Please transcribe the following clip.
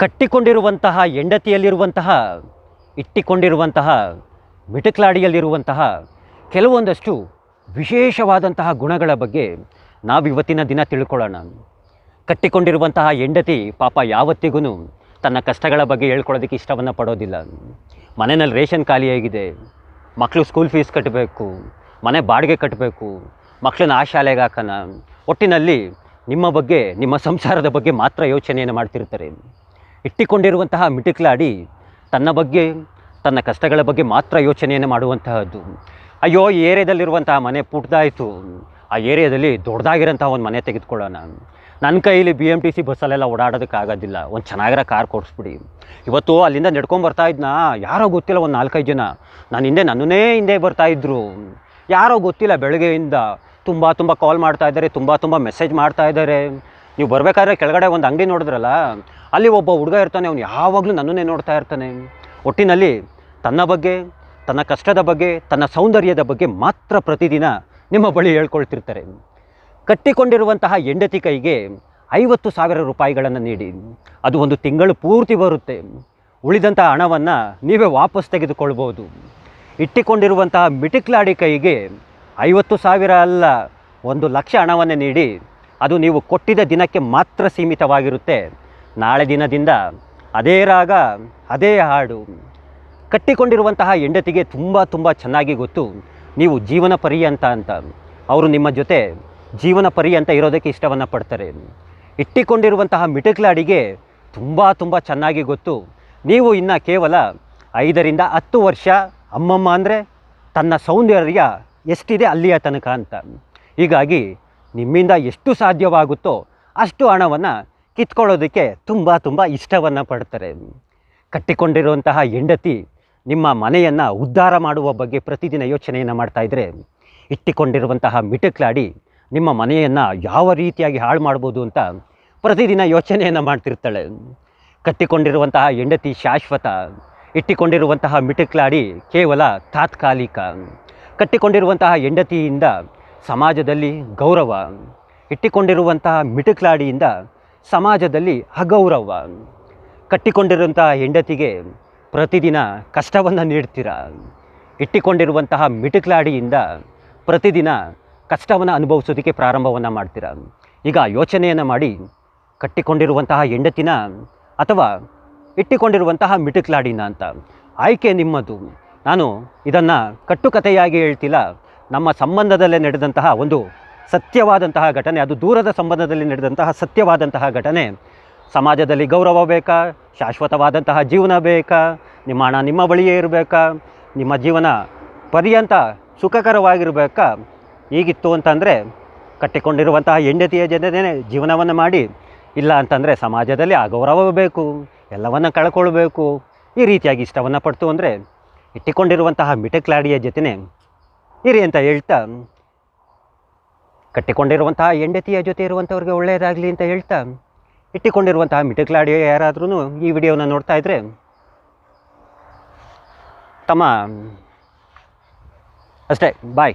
ಕಟ್ಟಿಕೊಂಡಿರುವಂತಹ ಹೆಂಡತಿಯಲ್ಲಿರುವಂತಹ, ಇಟ್ಟಿಕೊಂಡಿರುವಂತಹ, ಮಿಟಕ್ಲಾಡಿಯಲ್ಲಿರುವಂತಹ ಕೆಲವೊಂದಷ್ಟು ವಿಶೇಷವಾದಂತಹ ಗುಣಗಳ ಬಗ್ಗೆ ನಾವಿವತ್ತಿನ ದಿನ ತಿಳ್ಕೊಳ್ಳೋಣ. ಕಟ್ಟಿಕೊಂಡಿರುವಂತಹ ಹೆಂಡತಿ ಪಾಪ ಯಾವತ್ತಿಗೂ ತನ್ನ ಕಷ್ಟಗಳ ಬಗ್ಗೆ ಹೇಳ್ಕೊಳ್ಳೋದಕ್ಕೆ ಇಷ್ಟವನ್ನು ಪಡೋದಿಲ್ಲ. ಮನೆಯಲ್ಲಿ ರೇಷನ್ ಖಾಲಿಯಾಗಿದೆ ಮಕ್ಕಳು ಸ್ಕೂಲ್ ಫೀಸ್ ಕಟ್ಟಬೇಕು ಮನೆ ಬಾಡಿಗೆ ಕಟ್ಟಬೇಕು ಮಕ್ಕಳನ್ನ ಆ ಶಾಲೆಗೆ ಹಾಕೋಣ. ಒಟ್ಟಿನಲ್ಲಿ ನಿಮ್ಮ ಬಗ್ಗೆ, ನಿಮ್ಮ ಸಂಸಾರದ ಬಗ್ಗೆ ಮಾತ್ರ ಯೋಚನೆಯನ್ನು ಮಾಡ್ತಿರ್ತಾರೆ. ಇಟ್ಟಿಕೊಂಡಿರುವಂತಹ ಮಿಟಿಕ್ಲಾಡಿ ತನ್ನ ಬಗ್ಗೆ, ತನ್ನ ಕಷ್ಟಗಳ ಬಗ್ಗೆ ಮಾತ್ರ ಯೋಚನೆಯನ್ನು ಮಾಡುವಂತಹದ್ದು. ಅಯ್ಯೋ, ಈ ಏರಿಯಾದಲ್ಲಿರುವಂತಹ ಮನೆ ಪುಟ್ದಾಯಿತು. ಆ ಏರಿಯಾದಲ್ಲಿ ದೊಡ್ಡದಾಗಿರೋಂಥ ಒಂದು ಮನೆ ತೆಗೆದುಕೊಳ್ಳೋಣ. ನನ್ನ ಕೈಯಲ್ಲಿ ಬಿ ಎಂ ಟಿ ಸಿ ಬಸ್ಸಲ್ಲೆಲ್ಲ ಓಡಾಡೋದಕ್ಕಾಗೋದಿಲ್ಲ. ಒಂದು ಚೆನ್ನಾಗಿರೋ ಕಾರ್ ಕೊಡಿಸ್ಬಿಡಿ. ಇವತ್ತು ಅಲ್ಲಿಂದ ನಡ್ಕೊಂಡು ಬರ್ತಾ ಇದ್ನಾ? ಯಾರೋ ಗೊತ್ತಿಲ್ಲ, ಒಂದು ನಾಲ್ಕೈದು ಜನ. ನಾನು ಹಿಂದೆ ನನ್ನನ್ನೇ ಹಿಂದೆ ಬರ್ತಾ ಇದ್ರು. ಯಾರೋ ಗೊತ್ತಿಲ್ಲ, ಬೆಳಗ್ಗೆಯಿಂದ ತುಂಬ ತುಂಬ ಕಾಲ್ ಮಾಡ್ತಾ ಇದ್ದಾರೆ, ತುಂಬ ತುಂಬ ಮೆಸೇಜ್ ಮಾಡ್ತಾ ಇದ್ದಾರೆ. ನೀವು ಬರಬೇಕಾದ್ರೆ ಕೆಳಗಡೆ ಒಂದು ಅಂಗಡಿ ನೋಡಿದ್ರಲ್ಲ, ಅಲ್ಲಿ ಒಬ್ಬ ಹುಡುಗ ಇರ್ತಾನೆ, ಅವ್ನು ಯಾವಾಗಲೂ ನನ್ನನ್ನೇ ನೋಡ್ತಾ ಇರ್ತಾನೆ. ಒಟ್ಟಿನಲ್ಲಿ ತನ್ನ ಬಗ್ಗೆ, ತನ್ನ ಕಷ್ಟದ ಬಗ್ಗೆ, ತನ್ನ ಸೌಂದರ್ಯದ ಬಗ್ಗೆ ಮಾತ್ರ ಪ್ರತಿದಿನ ನಿಮ್ಮ ಬಳಿ ಹೇಳ್ಕೊಳ್ತಿರ್ತಾರೆ. ಕಟ್ಟಿಕೊಂಡಿರುವಂತಹ ಹೆಂಡತಿ ಕೈಗೆ ಐವತ್ತು ಸಾವಿರ ರೂಪಾಯಿಗಳನ್ನು ನೀಡಿ. ಅದು ಒಂದು ತಿಂಗಳು ಪೂರ್ತಿ ಬರುತ್ತೆ. ಉಳಿದಂಥ ಹಣವನ್ನು ನೀವೇ ವಾಪಸ್ ತೆಗೆದುಕೊಳ್ಬೋದು. ಇಟ್ಟಿಕೊಂಡಿರುವಂತಹ ಮಿಟಿಕ್ಲಾಡಿ ಕೈಗೆ ಐವತ್ತು ಸಾವಿರ ಅಲ್ಲ, ಒಂದು ಲಕ್ಷ ಹಣವನ್ನು ನೀಡಿ ಅದು ನೀವು ಕೊಟ್ಟಿದ ದಿನಕ್ಕೆ ಮಾತ್ರ ಸೀಮಿತವಾಗಿರುತ್ತೆ. ನಾಳೆ ದಿನದಿಂದ ಅದೇ ರಾಗ, ಅದೇ ಹಾಡು ಕಟ್ಟಿಕೊಂಡಿರುವಂತಹ ಹೆಂಡತಿಗೆ ತುಂಬ ತುಂಬ ಚೆನ್ನಾಗಿ ಗೊತ್ತು. ನೀವು ಜೀವನ ಪರ್ಯಂತ ಅಂತ. ಅವರು ನಿಮ್ಮ ಜೊತೆ ಜೀವನ ಪರ್ಯಂತ ಇರೋದಕ್ಕೆ ಇಷ್ಟವನ್ನು ಪಡ್ತಾರೆ. ಇಟ್ಟಿಕೊಂಡಿರುವಂತಹ ಮಿಟಕ್ಲಾಡಿಗೆ ತುಂಬ ತುಂಬ ಚೆನ್ನಾಗಿ ಗೊತ್ತು. ನೀವು ಇನ್ನು ಕೇವಲ ಐದರಿಂದ ಹತ್ತು ವರ್ಷ ಅಮ್ಮಮ್ಮ ಅಂದರೆ ತನ್ನ ಸೌಂದರ್ಯ ಎಷ್ಟಿದೆ ಅಲ್ಲಿಯ ತನಕ ಅಂತ. ಹೀಗಾಗಿ ನಿಮ್ಮಿಂದ ಎಷ್ಟು ಸಾಧ್ಯವಾಗುತ್ತೋ ಅಷ್ಟು ಹಣವನ್ನು ಕಿತ್ಕೊಳ್ಳೋದಕ್ಕೆ ತುಂಬ ತುಂಬ ಇಷ್ಟವನ್ನು ಪಡ್ತಾರೆ. ಕಟ್ಟಿಕೊಂಡಿರುವಂತಹ ಹೆಂಡತಿ ನಿಮ್ಮ ಮನೆಯನ್ನು ಉದ್ಧಾರ ಮಾಡುವ ಬಗ್ಗೆ ಪ್ರತಿದಿನ ಯೋಚನೆಯನ್ನು ಮಾಡ್ತಾ ಇದ್ದರೆ ಇಟ್ಟಿಕೊಂಡಿರುವಂತಹ ಮಿಟಕ್ಲಾಡಿ ನಿಮ್ಮ ಮನೆಯನ್ನು ಯಾವ ರೀತಿಯಾಗಿ ಹಾಳು ಮಾಡ್ಬೋದು ಅಂತ ಪ್ರತಿದಿನ ಯೋಚನೆಯನ್ನು ಮಾಡ್ತಿರ್ತಾಳೆ. ಕಟ್ಟಿಕೊಂಡಿರುವಂತಹ ಹೆಂಡತಿ ಶಾಶ್ವತ, ಇಟ್ಟಿಕೊಂಡಿರುವಂತಹ ಮಿಟಕ್ಲಾಡಿ ಕೇವಲ ತಾತ್ಕಾಲಿಕ. ಕಟ್ಟಿಕೊಂಡಿರುವಂತಹ ಹೆಂಡತಿಯಿಂದ ಸಮಾಜದಲ್ಲಿ ಗೌರವ ಇಟ್ಟಿಕೊಂಡಿರುವಂತಹ ಮಿಟುಕ್ಲಾಡಿಯಿಂದ ಸಮಾಜದಲ್ಲಿ ಅಗೌರವ. ಕಟ್ಟಿಕೊಂಡಿರುವಂತಹ ಹೆಂಡತಿಗೆ ಪ್ರತಿದಿನ ಕಷ್ಟವನ್ನು ನೀಡ್ತೀರ? ಇಟ್ಟಿಕೊಂಡಿರುವಂತಹ ಮಿಟುಕ್ಲಾಡಿಯಿಂದ ಪ್ರತಿದಿನ ಕಷ್ಟವನ್ನು ಅನುಭವಿಸೋದಕ್ಕೆ ಪ್ರಾರಂಭವನ್ನು ಮಾಡ್ತೀರ? ಈಗ ಯೋಚನೆಯನ್ನು ಮಾಡಿ, ಕಟ್ಟಿಕೊಂಡಿರುವಂತಹ ಹೆಂಡತಿನ ಅಥವಾ ಇಟ್ಟಿಕೊಂಡಿರುವಂತಹ ಮಿಟುಕ್ಲಾಡಿನ ಅಂತ. ಆಯ್ಕೆ ನಿಮ್ಮದು. ನಾನು ಇದನ್ನು ಕಟ್ಟುಕತೆಯಾಗಿ ಹೇಳ್ತಿಲ್ಲ. ನಮ್ಮ ಸಂಬಂಧದಲ್ಲೇ ನಡೆದಂತಹ ಒಂದು ಸತ್ಯವಾದಂತಹ ಘಟನೆ, ಅದು ದೂರದ ಸಂಬಂಧದಲ್ಲಿ ನಡೆದಂತಹ ಸತ್ಯವಾದಂತಹ ಘಟನೆ. ಸಮಾಜದಲ್ಲಿ ಗೌರವ ಬೇಕಾ? ಶಾಶ್ವತವಾದಂತಹ ಜೀವನ ಬೇಕಾ? ನಿಮ್ಮ ಹಣ ನಿಮ್ಮ ಬಳಿಯೇ ಇರಬೇಕಾ? ನಿಮ್ಮ ಜೀವನ ಪರ್ಯಂತ ಸುಖಕರವಾಗಿರಬೇಕಾ? ಹೀಗಿತ್ತು ಅಂತಂದರೆ ಕಟ್ಟಿಕೊಂಡಿರುವಂತಹ ಹೆಂಡತಿಯ ಜನನೇ ಜೀವನವನ್ನು ಮಾಡಿ, ಇಲ್ಲ ಅಂತಂದರೆ ಸಮಾಜದಲ್ಲಿ ಆ ಗೌರವ ಬೇಕು, ಎಲ್ಲವನ್ನು ಕಳ್ಕೊಳ್ಬೇಕು, ಈ ರೀತಿಯಾಗಿ ಇಷ್ಟವನ್ನು ಪಡ್ತು ಅಂದರೆ ಇಟ್ಟಿಕೊಂಡಿರುವಂತಹ ಮಿಟಕ್ಲಾಡಿಯ ಜೊತೆನೇ ಇರಿ ಅಂತ ಹೇಳ್ತಾ ಕಟ್ಟಿಕೊಂಡಿರುವಂತಹ ಹೆಂಡತಿಯ ಜೊತೆ ಇರುವಂಥವ್ರಿಗೆ ಒಳ್ಳೆಯದಾಗಲಿ ಅಂತ ಹೇಳ್ತಾ, ಇಟ್ಟಿಕೊಂಡಿರುವಂತಹ ಮಿಟಕ್ಲಾಡಿ ಯಾರಾದ್ರೂ ಈ ವಿಡಿಯೋನ ನೋಡ್ತಾ ಇದ್ದರೆ ತಮ್ಮ ಅಷ್ಟೇ ಬಾಯ್